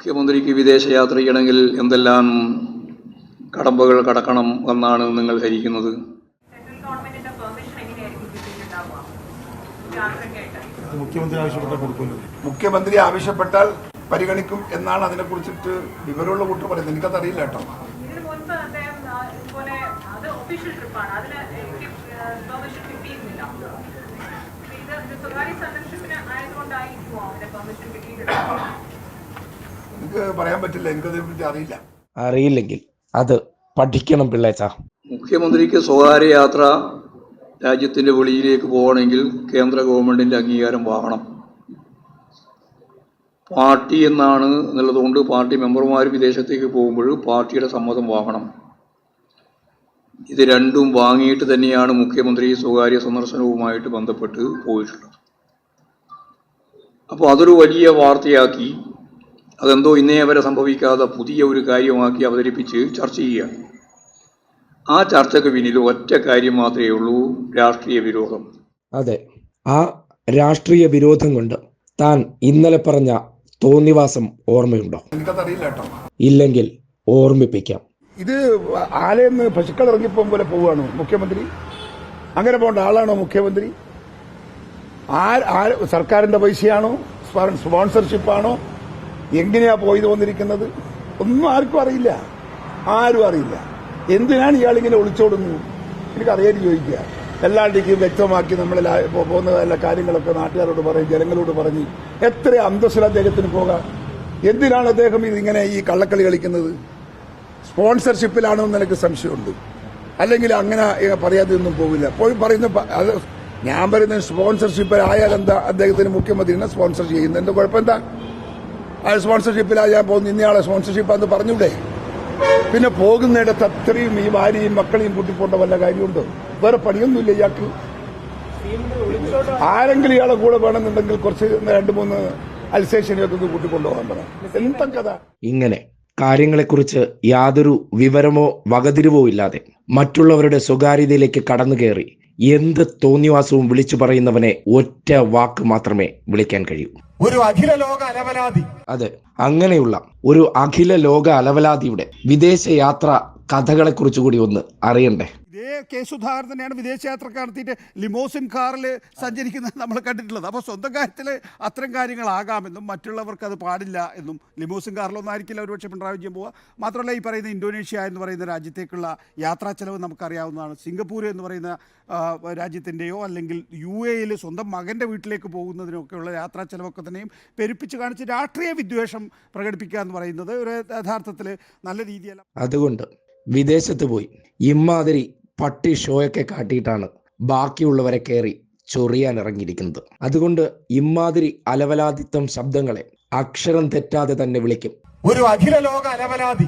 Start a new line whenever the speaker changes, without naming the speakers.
മുഖ്യമന്ത്രിക്ക് വിദേശയാത്ര ചെയ്യണമെങ്കിൽ എന്തെല്ലാം കടമ്പകൾ കടക്കണം എന്നാണ് നിങ്ങൾ ധരിക്കുന്നത്?
മുഖ്യമന്ത്രി ആവശ്യപ്പെട്ടാൽ കൊടുക്കുമല്ലോ.
മുഖ്യമന്ത്രി ആവശ്യപ്പെട്ടാൽ പരിഗണിക്കും എന്നാണ് അതിനെ കുറിച്ചിട്ട് വിവരമുള്ള കൂട്ടർ പറയുന്നത്. എനിക്കതറിയില്ല കേട്ടോ.
ഇതിനു മുൻപ് അദ്ദേഹം ആ, അത് ഒഫീഷ്യൽ ട്രിപ്പാണ് അതിന് പെർമിഷൻ കിട്ടിയിരുന്നില്ല. ഇത് ഒരു സ്വകാര്യ സന്ദർശനത്തിന് ആയതുകൊണ്ടായിരിക്കുമോ അവന്റെ പെർമിഷൻ കിട്ടിയിട്ടുണ്ടാവുക
എനിക്ക് പറയാൻ പറ്റില്ല. എനിക്കതിനെക്കുറിച്ച് അറിയില്ല.
അറിയില്ലെങ്കിൽ അത് പഠിക്കണം പിള്ളേച്ച
മുഖ്യമന്ത്രിക്ക് സ്വകാര്യ യാത്ര രാജ്യത്തിന്റെ വെളിയിലേക്ക് പോകണമെങ്കിൽ കേന്ദ്ര ഗവൺമെന്റിന്റെ അംഗീകാരം വാങ്ങണം. പാർട്ടി എന്നാണ് എന്നുള്ളതുകൊണ്ട് പാർട്ടി മെമ്പർമാർ വിദേശത്തേക്ക് പോകുമ്പോൾ പാർട്ടിയുടെ സമ്മതം വാങ്ങണം. ഇത് രണ്ടും വാങ്ങിയിട്ട് തന്നെയാണ് മുഖ്യമന്ത്രി സ്വകാര്യ സന്ദർശനവുമായിട്ട് ബന്ധപ്പെട്ട് പോയിട്ടുള്ളത്. അപ്പോൾ അതൊരു വലിയ വാർത്തയാക്കി അതെന്തോ ഇന്നേ വരെ സംഭവിക്കാതെ പുതിയ ഒരു കാര്യമാക്കി അവതരിപ്പിച്ച് ചർച്ച ചെയ്യുക. ആ ചർച്ചയ്ക്ക് പിന്നിൽ ഒറ്റ കാര്യം മാത്രമേ ഉള്ളൂ രാഷ്ട്രീയ വിരോധം.
അതെ ആ രാഷ്ട്രീയ വിരോധം കൊണ്ട് താൻ ഇന്നലെ പറഞ്ഞ തോന്നിവാസം ഓർമ്മയുണ്ടോ? ഇല്ലെങ്കിൽ ഓർമ്മിപ്പിക്കാം.
ഇത് ആലയെന്ന് പശുക്കൾ ഇറങ്ങിപ്പോകും പോലെ പോവുകയാണോ മുഖ്യമന്ത്രി? അങ്ങനെ പോകേണ്ട ആളാണോ മുഖ്യമന്ത്രി? സർക്കാരിന്റെ പൈസയാണോ? സ്പോ- സ്പോൺസർഷിപ്പാണോ? എങ്ങനെയാ പോയി വന്നിരിക്കുന്നത് ഒന്നും ആർക്കും അറിയില്ല. ആരും അറിയില്ല. എന്തിനാണ് ഇയാളിങ്ങനെ ഒളിച്ചോടുന്നത് എനിക്ക് അറിയാൻ ചോദിക്കുക. എല്ലാവരുടെയും വ്യക്തമാക്കി നമ്മൾ പോകുന്ന എല്ലാ കാര്യങ്ങളൊക്കെ നാട്ടുകാരോട് പറയും ജനങ്ങളോട് പറഞ്ഞ് എത്ര അന്തസ്സിൽ അദ്ദേഹത്തിന് പോകാം? എന്തിനാണ് അദ്ദേഹം ഇതിങ്ങനെ ഈ കള്ളക്കളി കളിക്കുന്നത്? സ്പോൺസർഷിപ്പിലാണോ എന്ന് എനിക്ക് സംശയമുണ്ട്. അല്ലെങ്കിൽ അങ്ങനെ പറയാതെ ഒന്നും പോകില്ല പോയി പറയുന്ന ഞാൻ പറയുന്ന സ്പോൺസർഷിപ്പ് ആയാൽ എന്താ അദ്ദേഹത്തിന് മുഖ്യമന്ത്രിനെ സ്പോൺസർ ചെയ്യുന്നത്? എന്താ കുഴപ്പം എന്താ? ആ സ്പോൺസർഷിപ്പിലായാൽ പോകുന്നത്. ഇന്നയാളെ സ്പോൺസർഷിപ്പ് എന്ന് പറഞ്ഞൂടെ? പിന്നെ പോകുന്നിടത്ത് അത്രയും ഈ ഭാര്യയും മക്കളെയും കൂട്ടിപ്പോണ്ട വല്ല കാര്യമുണ്ട്? വേറെ പണിയൊന്നുമില്ല ഇയാൾക്ക്. ആരെങ്കിലും ഇയാളെ കൂടെ വേണമെന്നുണ്ടെങ്കിൽ കുറച്ച് രണ്ട് മൂന്ന് അൽസേഷനെയൊക്കെ കൂട്ടിക്കൊണ്ടുപോകാൻ പറ. എന്താ കഥ.
ഇങ്ങനെ കാര്യങ്ങളെക്കുറിച്ച് യാതൊരു വിവരമോ വകതിരിവോ ഇല്ലാതെ മറ്റുള്ളവരുടെ സ്വകാര്യതയിലേക്ക് കടന്നു കയറി എന്ത് തോന്നിവാസവും വിളിച്ചു പറയുന്നവനെ ഒറ്റ വാക്ക് മാത്രമേ വിളിക്കാൻ കഴിയൂ.
ഒരു അഖില ലോക അലവലാതി.
അതെ അങ്ങനെയുള്ള ഒരു അഖില ലോക അലവലാതിയുടെ വിദേശ യാത്ര കഥകളെക്കുറിച്ച് കൂടി ഒന്ന് അറിയണ്ടേ?
ഇതേ കെ സുധാകരൻ തന്നെയാണ് വിദേശയാത്രക്ക് നടത്തിയിട്ട് ലിമോസിൻ കാറിൽ സഞ്ചരിക്കുന്നത് നമ്മൾ കണ്ടിട്ടുള്ളത്. അപ്പോൾ സ്വന്തം കാര്യത്തിൽ അത്തരം കാര്യങ്ങളാകാമെന്നും മറ്റുള്ളവർക്ക് അത് പാടില്ല എന്നും ലിമോസിൻ കാറിലൊന്നായിരിക്കില്ല ഒരുപക്ഷെ പിണറായി വിജയൻ പോവുക. മാത്രമല്ല ഈ പറയുന്ന ഇന്തോനേഷ്യ എന്ന് പറയുന്ന രാജ്യത്തേക്കുള്ള യാത്രാ ചെലവ് നമുക്കറിയാവുന്നതാണ്. സിംഗപ്പൂർ എന്ന് പറയുന്ന രാജ്യത്തിന്റെയോ അല്ലെങ്കിൽ യു എയിൽ സ്വന്തം മകന്റെ വീട്ടിലേക്ക് പോകുന്നതിനൊക്കെയുള്ള യാത്രാ ചെലവൊക്കെ തന്നെയും പെരുപ്പിച്ച് കാണിച്ച് രാഷ്ട്രീയ വിദ്വേഷം പ്രകടിപ്പിക്കുക എന്ന് പറയുന്നത് ഒരു യഥാർത്ഥത്തിൽ നല്ല രീതിയല്ല.
അതുകൊണ്ട് വിദേശത്ത് പോയി. ഇമ്മാതിരി പട്ടി ഷോയൊക്കെ കാട്ടിയിട്ടാണ് ബാക്കിയുള്ളവരെ കയറി ചൊറിയാൻ ഇറങ്ങിയിരിക്കുന്നത്. അതുകൊണ്ട് ഇമ്മാതിരി അലവലാദിത്വം ശബ്ദങ്ങളെ അക്ഷരം തെറ്റാതെ തന്നെ വിളിക്കും.
ഒരു അഖില ലോക അലവലാതി.